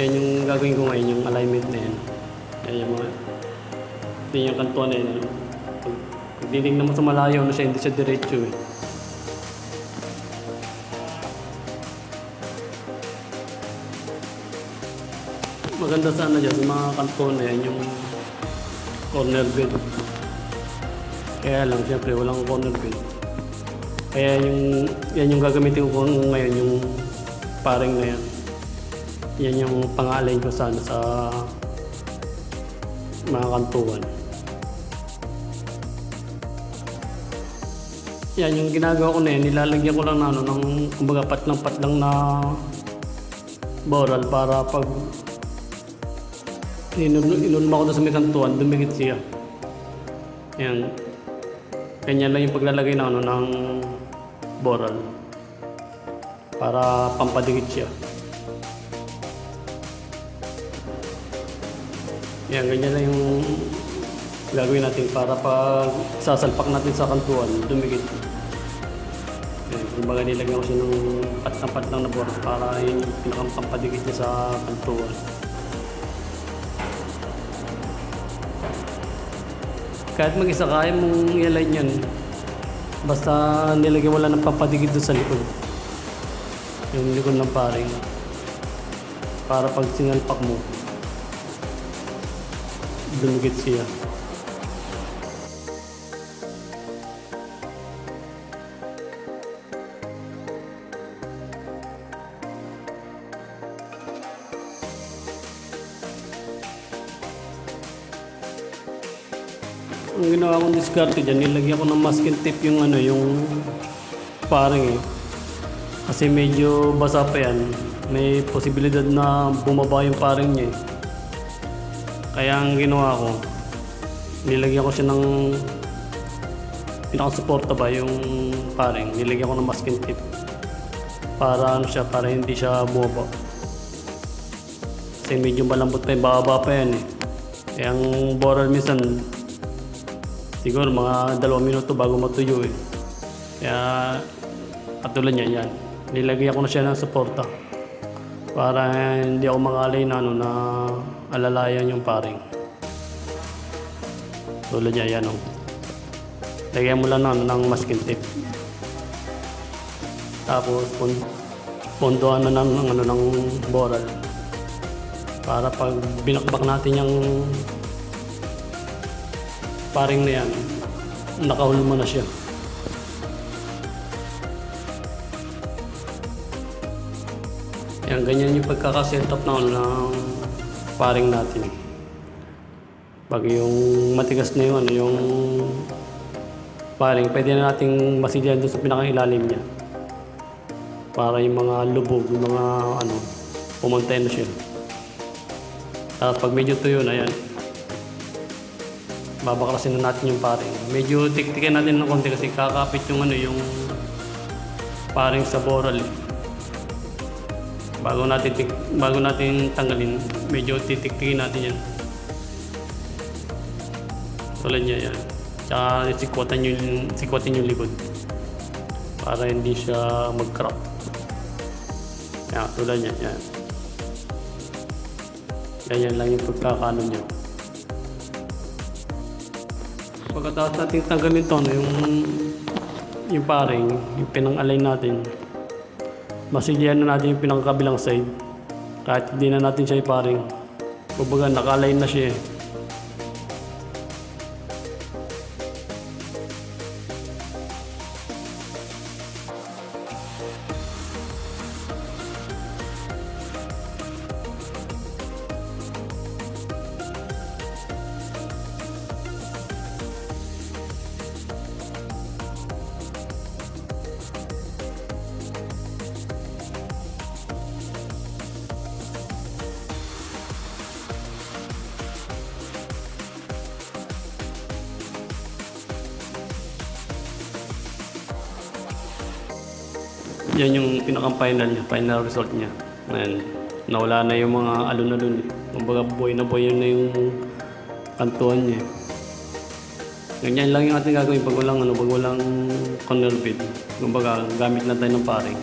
Yan yung gagawin ko ngayon, yung alignment na yan. Yan yung mga, yan yung kantuan na yan. Ano? Pag, pag dinignan mo sa malayo, ano siya, hindi siya diretso eh. Maganda sana dyan, sa mga kantuan na yan, yung corner bed. Kaya lang, siyempre, walang corner bed. Kaya yung, yan yung gagamitin ko ngayon, yung paring na yan. Yan yung pangalay ko sana sa mga kantuan. Yan, yung ginagawa ko na yan, nilalagyan ko lang na ano, ng kumbaga patlang-patlang na boral para pag inun inunma ko na sa may kantuan, dumikit siya. Yan. Ganyan lang yung paglalagay ng, ano, ng boral para pampadikit siya. Yan, ganyan lang yung gagawin natin para pag sasalpak natin sa kantuan, dumikit. Yan, kumbaga nilagyan ko siya ng pat-pat lang na boras para yung pinakampampadikit niya sa kantuan. Kahit mag-isa kaya mong i-align yan. Basta nilagyan wala ng pampadigid doon sa likod. Yung likod ng paring. Para pag sinalpak mo, dumikit siya. Ang ginawa kong diskarte dyan, nilagyan ko ng masking tape yung ano, yung parang eh. Kasi medyo basa pa yan. May posibilidad na bumaba yung paring niya eh. Kaya ang ginawa ko, nilagyan ko siya ng pinakasuporta ba yung paring. Nilagyan ko ng masking tape. Para ano siya, para hindi siya bumaba. Kasi medyo malambot pa yung bababa pa yan eh. Kaya ang boral minsan, siguro mga dalawang minuto bago matuyo eh. Kaya katulad niya yan. Nilagyan ko na siya ng suporta para hindi ako makalay na ano na alalayan yung paring. Tulad niya yan oh. Lagyan mo lang ng, ng masking tape. Tapos pon pondohan na ng, ng, ano, ng boral. Para pag binakbak natin yung paring na yan, nakahulma na siya. Yan, ganyan yung pagkakaset up ng, ano, ng paring natin. Pag yung matigas na yung, ano, yung paring, pwede na nating masilyan doon sa pinakailalim niya. Para yung mga lubog, yung mga ano, pumantay na siya. Tapos pag medyo tuyo na yan, babaklasin na natin yung paring. Medyo tiktikin natin ng konti kasi kakapit yung ano yung paring sa boral. eh. Bago natin bago natin tanggalin, medyo titiktikin natin yan. Tulad niya yan. Tsaka sikwatan yung, sikwatin yung likod. Para hindi siya mag-crack. Yan, tulad niya. Yan. Ganyan lang yung pagkakaano niya. Pagkatapos natin tanggalin to, ano, yung, yung paring, yung pinang-align natin, masilyan na natin yung pinangkabilang side. Kahit hindi na natin siya iparing. Kumbaga, naka-align na siya eh. Yan yung pinakang final niya, final result niya. Ayan, nawala na yung mga alun-alun. eh. Kumbaga buhay na buhay na yung kantuan niya. Ganyan lang yung ating gagawin pag walang, ano, pag walang corner bed. Kumbaga gamit na tayo ng paring.